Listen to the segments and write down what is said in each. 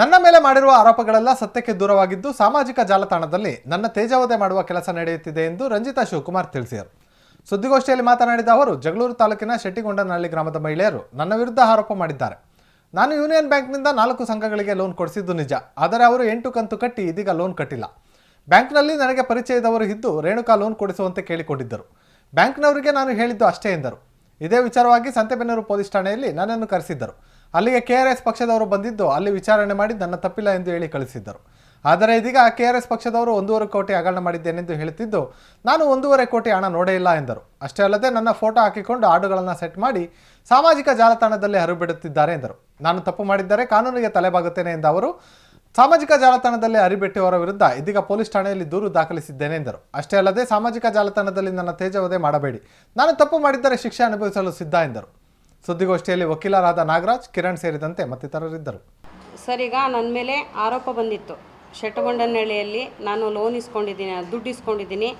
ನನ್ನ ಮೇಲೆ ಮಾಡಿರುವ ಆರೋಪಗಳೆಲ್ಲ ಸತ್ಯಕ್ಕೆ ದೂರವಾಗಿದ್ದು ಸಾಮಾಜಿಕ ಜಾಲತಾಣದಲ್ಲಿ ನನ್ನ ತೇಜಾವಧೆ ಮಾಡುವ ಕೆಲಸ ನಡೆಯುತ್ತಿದೆ ಎಂದು ರಂಜಿತಾ ಶಿವಕುಮಾರ್ ತಿಳಿಸಿದರು. ಸುದ್ದಿಗೋಷ್ಠಿಯಲ್ಲಿ ಮಾತನಾಡಿದ ಅವರು, ಜಗಳೂರು ತಾಲೂಕಿನ ಶೆಟ್ಟಿಗೊಂಡನಹಳ್ಳಿ ಗ್ರಾಮದ ಮಹಿಳೆಯರು ನನ್ನ ವಿರುದ್ಧ ಆರೋಪ ಮಾಡಿದ್ದಾರೆ. ನಾನು ಯೂನಿಯನ್ ಬ್ಯಾಂಕ್ನಿಂದ ನಾಲ್ಕು ಸಂಘಗಳಿಗೆ ಲೋನ್ ಕೊಡಿಸಿದ್ದು ನಿಜ, ಆದರೆ ಅವರು ಎಂಟು ಕಂತು ಕಟ್ಟಿ ಇದೀಗ ಲೋನ್ ಕಟ್ಟಿಲ್ಲ. ಬ್ಯಾಂಕ್ನಲ್ಲಿ ನನಗೆ ಪರಿಚಯದವರು ಇದ್ದು ರೇಣುಕಾ ಲೋನ್ ಕೊಡಿಸುವಂತೆ ಕೇಳಿಕೊಂಡಿದ್ದರು. ಬ್ಯಾಂಕ್ನವರಿಗೆ ನಾನು ಹೇಳಿದ್ದು ಅಷ್ಟೇ ಎಂದರು. ಇದೇ ವಿಚಾರವಾಗಿ ಸಂತೆಬೆನ್ನೂರು ಪೊಲೀಸ್ ಠಾಣೆಯಲ್ಲಿ ನನ್ನನ್ನು ಕರೆಸಿದ್ದರು. ಅಲ್ಲಿಗೆ ಕೆ ಆರ್ ಎಸ್ ಪಕ್ಷದವರು ಬಂದಿದ್ದು, ಅಲ್ಲಿ ವಿಚಾರಣೆ ಮಾಡಿ ನನ್ನ ತಪ್ಪಿಲ್ಲ ಎಂದು ಹೇಳಿ ಕಳಿಸಿದ್ದರು. ಆದರೆ ಇದೀಗ ಕೆ ಆರ್ ಎಸ್ ಪಕ್ಷದವರು ಒಂದೂವರೆ ಕೋಟಿ ಹಗರಣ ಮಾಡಿದ್ದೇನೆಂದು ಹೇಳುತ್ತಿದ್ದು, ನಾನು ಒಂದೂವರೆ ಕೋಟಿ ಹಣ ನೋಡೇ ಇಲ್ಲ ಎಂದರು. ಅಷ್ಟೇ ಅಲ್ಲದೆ ನನ್ನ ಫೋಟೋ ಹಾಕಿಕೊಂಡು ಹಾಡುಗಳನ್ನು ಸೆಟ್ ಮಾಡಿ ಸಾಮಾಜಿಕ ಜಾಲತಾಣದಲ್ಲಿ ಹರಿಬಿಡುತ್ತಿದ್ದಾರೆ ಎಂದರು. ನಾನು ತಪ್ಪು ಮಾಡಿದ್ದರೆ ಕಾನೂನಿಗೆ ತಲೆಬಾಗುತ್ತೇನೆ ಎಂದ ಅವರು, ಸಾಮಾಜಿಕ ಜಾಲತಾಣದಲ್ಲಿ ಹರಿಬಿಟ್ಟವರ ವಿರುದ್ಧ ಇದೀಗ ಪೊಲೀಸ್ ಠಾಣೆಯಲ್ಲಿ ದೂರು ದಾಖಲಿಸಿದ್ದೇನೆ ಎಂದರು. ಅಷ್ಟೇ ಅಲ್ಲದೆ ಸಾಮಾಜಿಕ ಜಾಲತಾಣದಲ್ಲಿ ನನ್ನ ತೇಜವದೆ ಮಾಡಬೇಡಿ. ನಾನು ತಪ್ಪು ಮಾಡಿದ್ದರೆ ಶಿಕ್ಷೆ ಅನುಭವಿಸಲು ಸಿದ್ಧ ಎಂದರು. ಸುದ್ದಿಗೋಷ್ಠಿಯಲ್ಲಿ ವಕೀಲರಾದ ನಾಗರಾಜ್, ಕಿರಣ್ ಸೇರಿದಂತೆ ಮತ್ತಿತರರಿದ್ದರು. ಸರ್, ಈಗ ನನ್ನ ಮೇಲೆ ಆರೋಪ ಬಂದಿತ್ತು. ಶೆಟ್ಟಗೊಂಡನಹಳ್ಳಿಯಲ್ಲಿ ನಾನು ಲೋನ್ ಇಸ್ಕೊಂಡಿದ್ದೀನಿ, ದುಡ್ಡು ಇಸ್ಕೊಂಡಿದ್ದೀನಿ.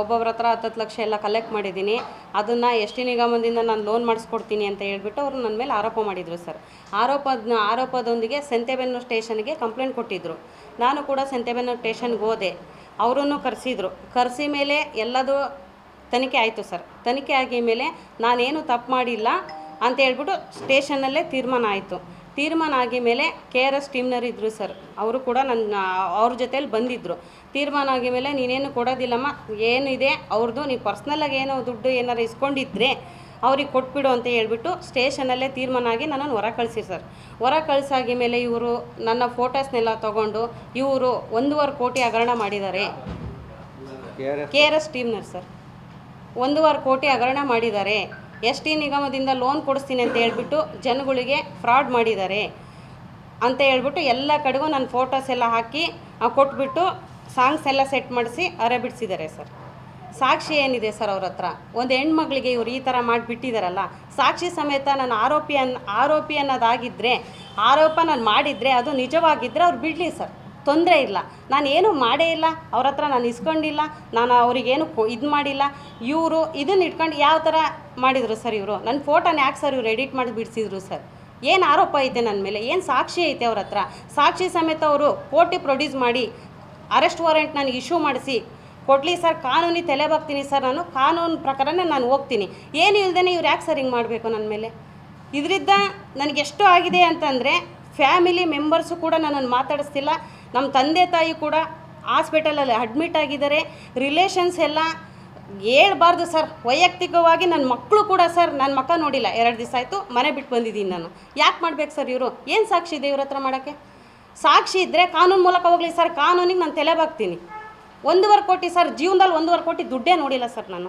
ಒಬ್ಬೊಬ್ಬರ ಹತ್ರ ಹತ್ತತ್ತು ಲಕ್ಷ ಎಲ್ಲ ಕಲೆಕ್ಟ್ ಮಾಡಿದ್ದೀನಿ. ಅದನ್ನು ಎಷ್ಟು ನಿಗಮದಿಂದ ನಾನು ಲೋನ್ ಮಾಡಿಸ್ಕೊಡ್ತೀನಿ ಅಂತ ಹೇಳ್ಬಿಟ್ಟು ಅವರು ನನ್ನ ಮೇಲೆ ಆರೋಪ ಮಾಡಿದರು ಸರ್. ಆರೋಪದ, ಆರೋಪದೊಂದಿಗೆ ಸಂತೆಬೆನ್ನೂರು ಸ್ಟೇಷನ್ಗೆ ಕಂಪ್ಲೇಂಟ್ ಕೊಟ್ಟಿದ್ದರು ನಾನು ಕೂಡ ಸಂತೆಬೆನ್ನೂರು ಸ್ಟೇಷನ್ಗೆ ಹೋದೆ. ಅವರನ್ನು ಕರೆಸಿದ್ರು. ಕರೆಸಿ ಮೇಲೆ ಎಲ್ಲದು ತನಿಖೆ ಆಯಿತು ಸರ್. ತನಿಖೆ ಆಗಿ ಮೇಲೆ ನಾನೇನು ತಪ್ಪು ಮಾಡಿಲ್ಲ. ಅಂತ ಹೇಳ್ಬಿಟ್ಟು ಸ್ಟೇಷನಲ್ಲೇ ತೀರ್ಮಾನ ಆಯಿತು. ತೀರ್ಮಾನ ಆಗಿ ಮೇಲೆ ಕೆ ಆರ್ ಎಸ್ ಟೀಮ್ನವ್ರು ಇದ್ದರು ಸರ್. ಅವರು ಕೂಡ ನನ್ನ ಅವ್ರ ಜೊತೇಲಿ ಬಂದಿದ್ದರು ತೀರ್ಮಾನ ಆಗಿ ಮೇಲೆ ನೀನೇನು ಕೊಡೋದಿಲ್ಲಮ್ಮ ಏನಿದೆ ಅವ್ರದ್ದು ನೀವು ಪರ್ಸ್ನಲ್ಲಾಗಿ ಏನೋ ದುಡ್ಡು ಏನಾರು ಇಸ್ಕೊಂಡಿದ್ರೆ ಅವ್ರಿಗೆ ಕೊಟ್ಬಿಡು ಅಂತ ಹೇಳ್ಬಿಟ್ಟು ಸ್ಟೇಷನಲ್ಲೇ ತೀರ್ಮಾನ ಆಗಿ ನನ್ನನ್ನು ಹೊರ ಕಳಿಸಿ ಸರ್. ಹೊರ ಕಳಿಸಾಗಿ ಮೇಲೆ ಇವರು ನನ್ನ ಫೋಟೋಸ್ನೆಲ್ಲ ತೊಗೊಂಡು ಇವರು ಒಂದೂವರೆ ಕೋಟಿ ಹಗರಣ ಮಾಡಿದ್ದಾರೆ. ಕೆ ಆರ್ ಎಸ್ ಟೀಮ್ನರ್ ಸರ್. ಒಂದೂವರೆ ಕೋಟಿ ಹಗರಣ ಮಾಡಿದ್ದಾರೆ. ಎಸ್ ಟಿ ನಿಗಮದಿಂದ ಲೋನ್ ಕೊಡಿಸ್ತೀನಿ ಅಂತ ಹೇಳ್ಬಿಟ್ಟು ಜನಗಳಿಗೆ ಫ್ರಾಡ್ ಮಾಡಿದ್ದಾರೆ ಅಂತ ಹೇಳ್ಬಿಟ್ಟು ಎಲ್ಲ ಕಡೆಗೂ ನನ್ನ ಫೋಟೋಸ್ ಎಲ್ಲ ಹಾಕಿ ಕೊಟ್ಬಿಟ್ಟು ಸಾಂಗ್ಸ್ ಎಲ್ಲ ಸೆಟ್ ಮಾಡಿಸಿ ಅರೆ ಬಿಡಿಸಿದ್ದಾರೆ ಸರ್. ಸಾಕ್ಷಿ ಏನಿದೆ ಸರ್ ಅವ್ರ ಹತ್ರ? ಒಂದು ಹೆಣ್ಮಗಳಿಗೆ ಇವ್ರು ಈ ಥರ ಮಾಡಿಬಿಟ್ಟಿದ್ದಾರಲ್ಲ ಸಾಕ್ಷಿ ಸಮೇತ ನಾನು ಆರೋಪಿ ಅನ್ ಆರೋಪಿ ಅನ್ನೋದಾಗಿದ್ದರೆ ಆರೋಪ ನಾನು ಮಾಡಿದರೆ ಅದು ನಿಜವಾಗಿದ್ದರೆ ಅವ್ರು ಬಿಡಲಿ ಸರ್. ತೊಂದರೆ ಇಲ್ಲ. ನಾನು ಏನು ಮಾಡೇ ಇಲ್ಲ. ಅವ್ರ ಹತ್ರ ನಾನು ಇಸ್ಕೊಂಡಿಲ್ಲ. ನಾನು ಅವ್ರಿಗೇನು ಇದು ಮಾಡಿಲ್ಲ. ಇವರು ಇದನ್ನ ಇಟ್ಕೊಂಡು ಯಾವ ಥರ ಮಾಡಿದರು ಸರ್ ಇವರು? ನನ್ನ ಫೋಟೋನ ಯಾಕೆ ಸರ್ ಇವರು ಎಡಿಟ್ ಮಾಡಿ ಬಿಡಿಸಿದ್ರು ಸರ್? ಏನು ಆರೋಪ ಐತೆ ನನ್ನ ಮೇಲೆ? ಏನು ಸಾಕ್ಷಿ ಐತೆ ಅವ್ರ ಹತ್ರ? ಸಾಕ್ಷಿ ಸಮೇತ ಅವರು ಕೋಟಿ ಪ್ರೊಡ್ಯೂಸ್ ಮಾಡಿ ಅರೆಸ್ಟ್ ವಾರೆಂಟ್ ನನಗೆ ಇಶ್ಯೂ ಮಾಡಿಸಿ ಕೊಡಲಿ ಸರ್, ಕಾನೂನಿ ತಲೆ ಬಾಗ್ತೀನಿ ಸರ್ ನಾನು. ಕಾನೂನು ಪ್ರಕಾರನೇ ನಾನು ಹೋಗ್ತೀನಿ. ಏನು ಇಲ್ದೇ ಇವ್ರು ಯಾಕೆ ಸರ್ ಹಿಂಗೆ ಮಾಡಬೇಕು ನನ್ನ ಮೇಲೆ? ಇದರಿಂದ ನನಗೆಷ್ಟು ಆಗಿದೆ ಅಂತಂದರೆ ಫ್ಯಾಮಿಲಿ ಮೆಂಬರ್ಸು ಕೂಡ ನನ್ನನ್ನು ಮಾತಾಡಿಸ್ತಿಲ್ಲ. ನಮ್ಮ ತಂದೆ ತಾಯಿ ಕೂಡ ಹಾಸ್ಪಿಟಲಲ್ಲಿ ಅಡ್ಮಿಟ್ ಆಗಿದ್ದಾರೆ. ರಿಲೇಷನ್ಸ್ ಎಲ್ಲ ಹೇಳ್ಬಾರ್ದು ಸರ್. ವೈಯಕ್ತಿಕವಾಗಿ ನನ್ನ ಮಕ್ಕಳು ಕೂಡ ಸರ್ ನನ್ನ ಮಕ್ಕ ನೋಡಿಲ್ಲ. ಎರಡು ದಿವಸ ಆಯಿತು ಮನೆ ಬಿಟ್ಟು ಬಂದಿದ್ದೀನಿ ನಾನು. ಯಾಕೆ ಮಾಡ್ಬೇಕು ಸರ್ ಇವರು? ಏನು ಸಾಕ್ಷಿ ಇದೆ ಇವ್ರ ಹತ್ರ ಮಾಡೋಕ್ಕೆ? ಸಾಕ್ಷಿ ಇದ್ದರೆ ಕಾನೂನು ಮೂಲಕ ಹೋಗಲಿ ಸರ್. ಕಾನೂನಿಗೆ ನಾನು ತಲೆ ಬಾಕ್ತೀನಿ ಒಂದೂವರೆ ಕೋಟಿ ಸರ್, ಜೀವನದಲ್ಲಿ ಒಂದೂವರೆ ಕೋಟಿ ದುಡ್ಡೇ ನೋಡಿಲ್ಲ ಸರ್ ನಾನು.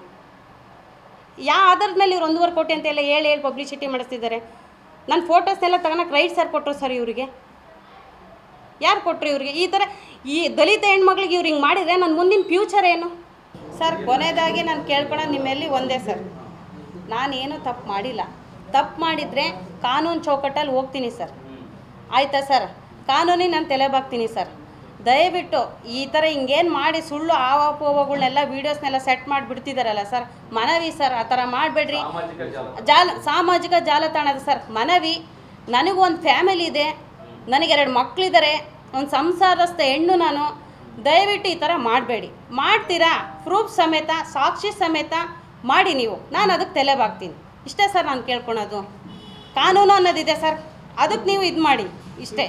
ಯಾ ಆಧಾರದ ಮೇಲೆ ಇವ್ರು ಒಂದೂವರೆ ಕೋಟಿ ಅಂತೆಲ್ಲ ಹೇಳಿ ಹೇಳಿ ಪಬ್ಲಿಸಿಟಿ ಮಾಡಿಸ್ತಿದ್ದಾರೆ. ನನ್ನ ಫೋಟೋಸ್ನೆಲ್ಲ ತಗೊಳಕ್ಕೆ ರೈಟ್ ಸರ್ ಕೊಟ್ಟರು ಸರ್ ಇವರಿಗೆ. ಯಾರು ಕೊಟ್ಟರು ಇವ್ರಿಗೆ? ಈ ಥರ ಈ ದಲಿತ ಹೆಣ್ಮಕ್ಳಿಗೆ ಇವ್ರು ಹಿಂಗೆ ಮಾಡಿದರೆ ನನ್ನ ಮುಂದಿನ ಫ್ಯೂಚರ್ ಏನು? ಸರ್ ಕೊನೆಯದಾಗಿ ನಾನು ಕೇಳ್ಕೊಳ್ಳೋ ನಿಮ್ಮಲ್ಲಿ ಒಂದೇ ಸರ್. ನಾನೇನು ತಪ್ಪು ಮಾಡಿಲ್ಲ. ತಪ್ಪು ಮಾಡಿದರೆ ಕಾನೂನು ಚೌಕಟ್ಟಲ್ಲಿ ಹೋಗ್ತೀನಿ ಸರ್. ಆಯಿತಾ ಸರ್? ಕಾನೂನಿಗೆ ನಾನು ತಲೆ ಬಾಗ್ತೀನಿ ಸರ್. ದಯವಿಟ್ಟು ಈ ಥರ ಹಿಂಗೇನು ಮಾಡಿ ಸುಳ್ಳು ಆವಾಪೋವಗಳನ್ನೆಲ್ಲ ವೀಡಿಯೋಸ್ನೆಲ್ಲ ಸೆಟ್ ಮಾಡಿಬಿಡ್ತಿದ್ದಾರಲ್ಲ ಸರ್. ಮನವಿ ಸರ್ ಆ ಥರ ಮಾಡಬೇಡ್ರಿ. ಜಾಲ ಸಾಮಾಜಿಕ ಜಾಲತಾಣದ ಸರ್ ಮನವಿ. ನನಗೂ ಒಂದು ಫ್ಯಾಮಿಲಿ ಇದೆ. ನನಗೆರಡು ಮಕ್ಕಳಿದ್ದಾರೆ ಒಂದು ಸಂಸಾರಸ್ಥ ಹೆಣ್ಣು ನಾನು, ದಯವಿಟ್ಟು ಈ ಥರ ಮಾಡಬೇಡಿ. ಮಾಡ್ತೀರಾ? ಪ್ರೂಫ್ ಸಮೇತ, ಸಾಕ್ಷಿ ಸಮೇತ ಮಾಡಿ ನೀವು. ನಾನು ಅದಕ್ಕೆ ತಲೆ ಬಾಗ್ತೀನಿ. ಇಷ್ಟೇ ಸರ್ ನಾನು ಕೇಳ್ಕೊಳೋದು. ಕಾನೂನು ಅನ್ನೋದಿದೆ ಸರ್. ಅದಕ್ಕೆ ನೀವು ಇದು ಮಾಡಿ ಇಷ್ಟೇ.